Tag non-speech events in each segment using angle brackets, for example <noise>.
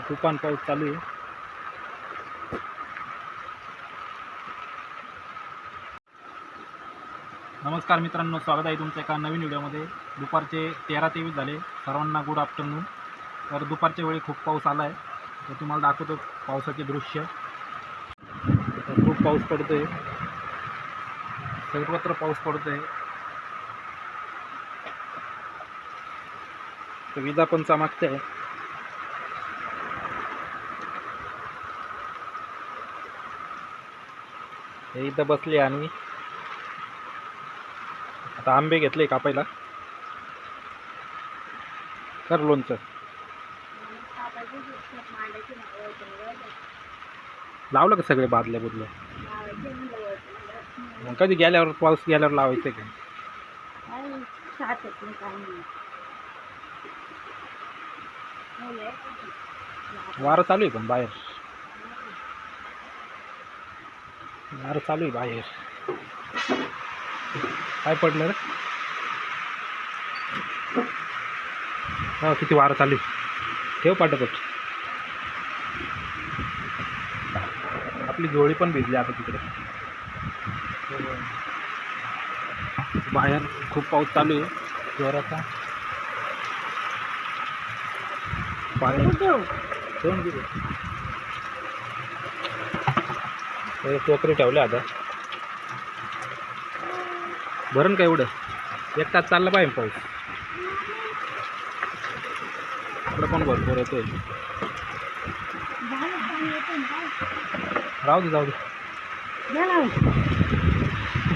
तुफान पाऊस चालू आहे. नमस्कार मित्रांनो स्वागत आहे तुमचं एका नवीन व्हिडिओमध्ये. दुपारचे तेरा तेवीस झाले सर्वांना गुड आफ्टरनून तर दुपारच्या वेळी खूप पाऊस आला आहे तर तुम्हाला दाखवतो पावसाचे दृश्य. तर खूप पाऊस पडतो आहे सर्वत्र पाऊस पडतो आहे तर विजा पण चमकते. आहे हे इथं बसले आणि आता आंबे घेतले कापायला. कर लोणचं. लावलं का सगळे बादल्या बुदल्या? मग कधी गेल्यावर पाऊस गेल्यावर लावायचं का? वारं चालू आहे पण बाहेर. वारं चालू आहे बाहेर. काय पडलं रे? हा किती वारं चालू आहे. ठेव पाठपट आपली जोळी पण भिजली आता तिकडे. बाहेर खूप पाऊस चालू आहे. जोराचा. पाणी. ठेवून हे टोकरी ठेवले आता. भरण का एवढं? एक तास चालला पाहिजे पाऊस. इकडं पण भरपूर येतोय. राहू दे जाऊ दे.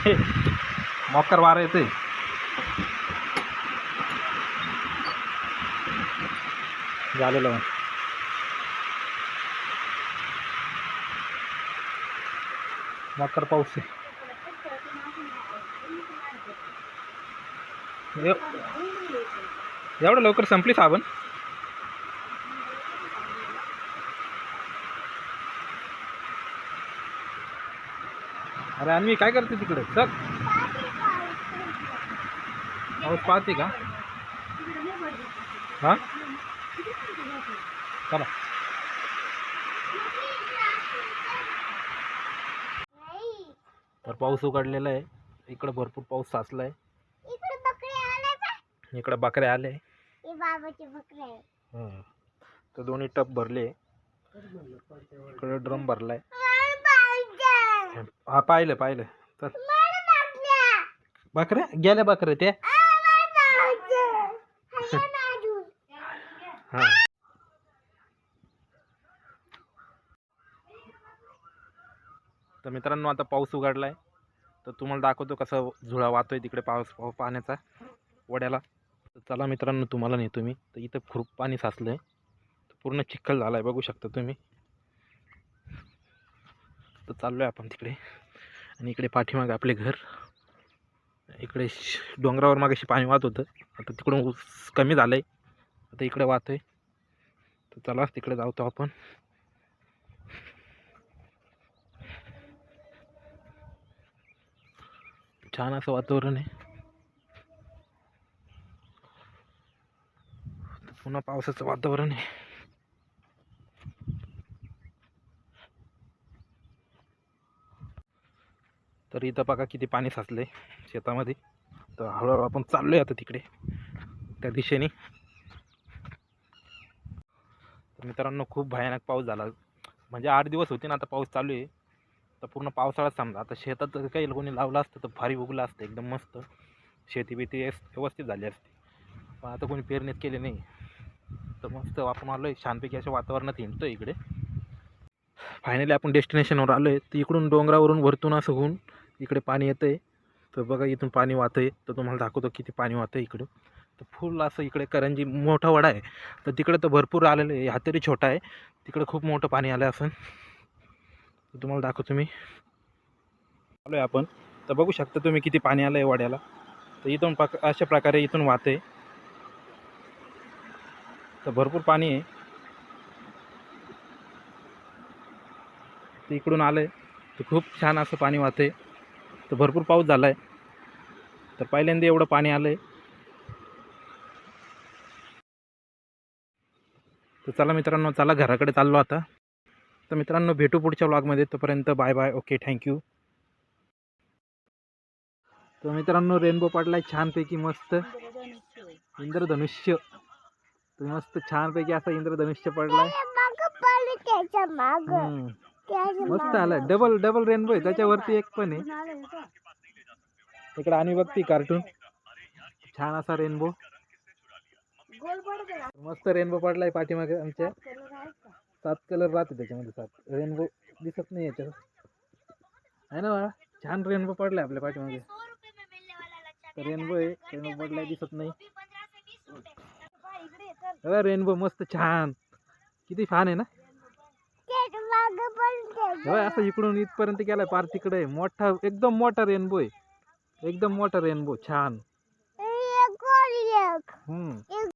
<laughs> मकर वारा येतोय. झालेलं मग. भाकर पाऊस आहे. एव- एवढं लवकर संपली साबण? अरे आणि मी काय करते तिकडे? चल. पाऊस पाहते का? हा? चला. तर पाऊस उघडलेला आहे. इकडं भरपूर पाऊस साचला आहे इकडे बकरे बकऱ्या आले बकरे. तर दोन्ही टप भरले. इकडं ड्रम भरलाय. हा. पाहिलं पाहिलं. तर. बकऱ्या गेल्या बकऱ्या ना अजून. हा. तर मित्रांनो आता पाऊस उघडला आहे तर तुम्हाला दाखवतो कसं झुळा वाहतोय तिकडे पाऊस पाऊस पाण्याचा वड्याला. तर चला मित्रांनो तुम्हाला नेतो मी. तर इथं खूप पाणी साचलं आहे पूर्ण चिखल झाला आहे बघू शकता तुम्ही. तर चाललो आहे आपण तिकडे. आणि इकडे पाठीमागे आपले घर. इकडे डोंगरावर मागेशी पाणी वाहत होतं. आता तिकडून ऊस कमी झालं आहे आता इकडे वाहतो आहे तर चला तिकडे जाऊतो आपण. छान असं वातावरण आहे. पुन्हा पावसाचं वातावरण आहे. तर इथं बघा किती पाणी साचले शेतामध्ये. तर हळूहळू आपण चाललोय आता तिकडे त्या दिशेने. तर मित्रांनो खूप भयानक पाऊस झाला. म्हणजे आठ दिवस होते ना आता पाऊस चालू आहे. तर पूर्ण पावसाळाच समजा. आता शेतात जर काही कोणी लावलं असतं तर भारी उगलं असतं एकदम मस्त. शेती बिती व्यवस्थित झाली असते. पण आता कोणी पेरणीच केली नाही. तर मस्त आपण आलो आहे छानपैकी अशा वातावरणात हिंडतो इकडे. फायनली आपण डेस्टिनेशनवर आलो आहे तर इकडून डोंगरावरून वरतून असं होऊन इकडे पाणी येतं आहे तर बघा इथून पाणी वाहतं आहे तर तुम्हाला दाखवतो किती पाणी वाहतं आहे इकडं. तर फुल असं इकडे करंजी मोठा वडा आहे. तर तिकडे तर भरपूर आलेलं आहे. हा तरी छोटा आहे. तिकडे खूप मोठं पाणी आलं असं तर तुम्हाला दाखवतो मी. आलो आहे आपण. तर बघू शकता तुम्ही किती पाणी आलं आहे वाड्याला. तर इथून पाक अशा प्रकारे इथून वाहते. तर भरपूर पाणी आहे. तर इकडून आलं आहे तर खूप छान असं पाणी वाहते. तर भरपूर पाऊस झाला आहे तर पहिल्यांदा एवढं पाणी आलं आहे तर चला मित्रांनो चला घराकडे चाललो आता. तर मित्रांनो भेटू पुढच्या व्लॉगमध्ये तोपर्यंत बाय बाय ओके थँक्यू तर मित्रांनो रेनबो पडलाय छानपैकी मस्त. इंद्रधनुष्य. तर मस्त छानपैकी असा इंद्रधनुष्य पडलाय. पडली मस्त आलं डबल डबल रेनबो आहे. त्याच्यावरती एक पण आहे. इकडे आणि बघती कार्टून छान असा रेनबो मस्त रेनबो पडलाय पाठीमागे आमच्या. सात कलर राहते त्याच्यामध्ये सात. रेनबो दिसत नाही याच्यात आहे ना बाळा? छान रेनबो पडलाय आपल्या पाठीमागे. रेनबो आहे. रेनबो पडलाय दिसत नाही. बघा रेनबो मस्त छान. किती छान आहे ना? पडली असं इकडून इथपर्यंत गेलाय पार तिकडे. मोठा एकदम मोठा रेनबो आहे. एकदम मोठा रेनबो छान. हम्म.